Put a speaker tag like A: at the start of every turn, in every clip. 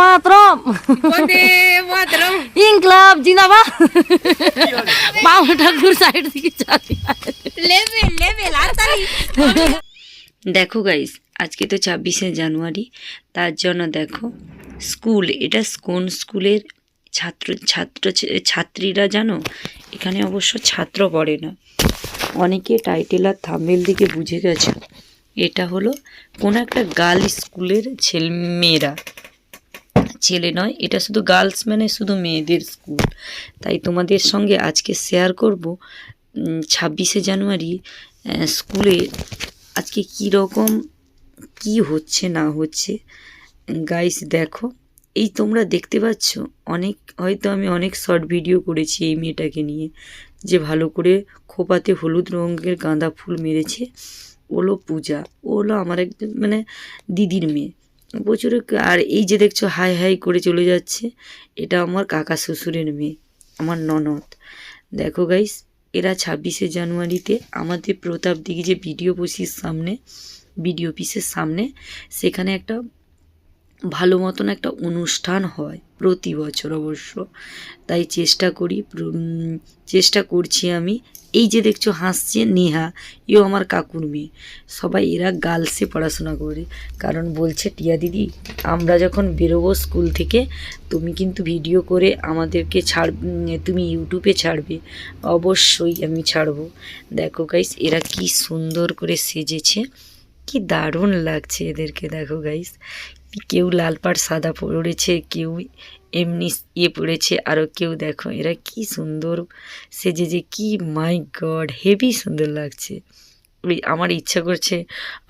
A: মাতরম।
B: বন্দে মাতরম?
A: ইনকলাব জিন্দাবাদ। বাবু ঠাকুর সাইড থেকে চালিয়ে
B: লেভেল লেভেল হাততালি
C: দেখো গাইস আজকে তো ছাব্বিশে জানুয়ারি তার জন্য দেখো স্কুল এটা কোন স্কুলের ছাত্র ছাত্র ছাত্রীরা জানো? এখানে অবশ্য ছাত্র পড়ে না। অনেকে টাইটেল আর থাম্বেল দিকে বুঝে গেছে। এটা হলো কোন একটা গার্ল স্কুলের ছেলে মেয়েরা ছেলে নয়, এটা শুধু গার্লস মানে শুধু মেয়েদের স্কুল তাই তোমাদের সঙ্গে আজকে শেয়ার করব ছাব্বিশে জানুয়ারি স্কুলে আজকে কী রকম, কি হচ্ছে, না হচ্ছে। গাইস দেখো, এই তোমরা দেখতে পাচ্ছ, অনেক, হয়তো আমি অনেক শর্ট ভিডিও করেছি এই মেয়েটাকে নিয়ে, যে ভালো করে খোপাতে হলুদ রঙের গাঁদা ফুল মেরেছে। ওলো পূজা ও হলো আমার একজন মানে দিদির মেয়ে। প্রচুর আর এই যে দেখছ, হাই হাই করে চলে যাচ্ছে, এটা আমার কাকা শ্বশুরের মেয়ে, আমার ননদ। দেখো গাইস এরা ছাব্বিশে জানুয়ারিতে আমাদের প্রতাপ দিঘি যে ভিডিও অফিসের সামনে বিডিও অফিসের সামনে, সেখানে একটা ভালো মতন একটা অনুষ্ঠান হয় প্রতি বছর অবশ্য। তাই চেষ্টা করি চেষ্টা করছি আমি এই যে দেখছ হাসছে নেহা এও আমার কাকুর মেয়ে। সবাই এরা গার্লসে পড়াশোনা করে, কারণ বলছে, টিয়া দিদি, আমরা যখন বেরোবো স্কুল থেকে, তুমি কিন্তু ভিডিও করে আমাদেরকে ছাড়, তুমি ইউটিউবে ছাড়বে। অবশ্যই আমি ছাড়বো। দেখো গাইস এরা কি সুন্দর করে সেজেছে, কি দারুণ লাগছে এদেরকে, দেখো গাইস কেউ লাল পাড়, সাদা পরেছে কেউ এমনি ইয়ে পড়েছে আরও কেউ দেখো। এরা কি সুন্দর সেজে যে কি মাই গড হেভি সুন্দর লাগছে। আমার ইচ্ছা করছে,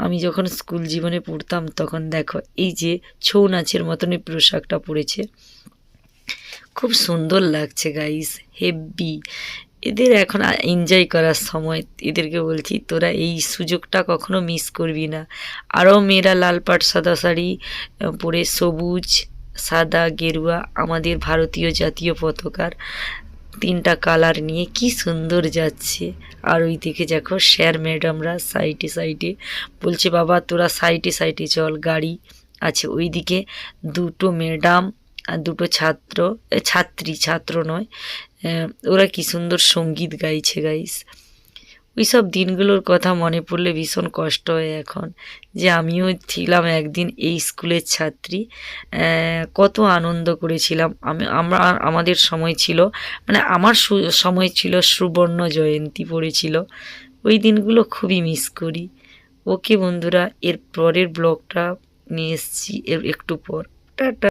C: আমি যখন স্কুল জীবনে পড়তাম, তখন দেখো, এই যে ছৌ নাচের মতনই পোশাকটা পরেছে খুব সুন্দর লাগছে গাইস হেভি এদের এখন এনজয় করার সময় এদেরকে বলছি, তোরা এই সুযোগটা কখনো মিস করবি না। আরও মেয়েরা লাল পাট, সাদা শাড়ি পরে সবুজ, সাদা, গেরুয়া, আমাদের ভারতীয় জাতীয় পতাকার তিনটা কালার নিয়ে কি সুন্দর যাচ্ছে। আর ওই দিকে দেখো স্যার ম্যাডামরা সাইডে সাইডে বলছে, বাবা, তোরা সাইডে সাইডে চল, গাড়ি আছে। ওই দিকে দুটো ম্যাডাম আর দুটো ছাত্র ছাত্রী, ছাত্র নয় ওরা কি সুন্দর সংগীত গাইছে গাইস ওই সব দিনগুলোর কথা মনে পড়লে ভীষণ কষ্ট হয় এখন যে আমিও ছিলাম একদিন এই স্কুলের ছাত্রী। কত আনন্দ করেছিলাম। আমি, আমরা, আমাদের সময় ছিল মানে আমার সময় ছিল সুবর্ণ জয়ন্তী পড়েছিল। ওই দিনগুলো খুবই মিস করি। ওকে বন্ধুরা, এর পরের ব্লগটা নিয়ে এসছি, এর একটু পর। টাটা।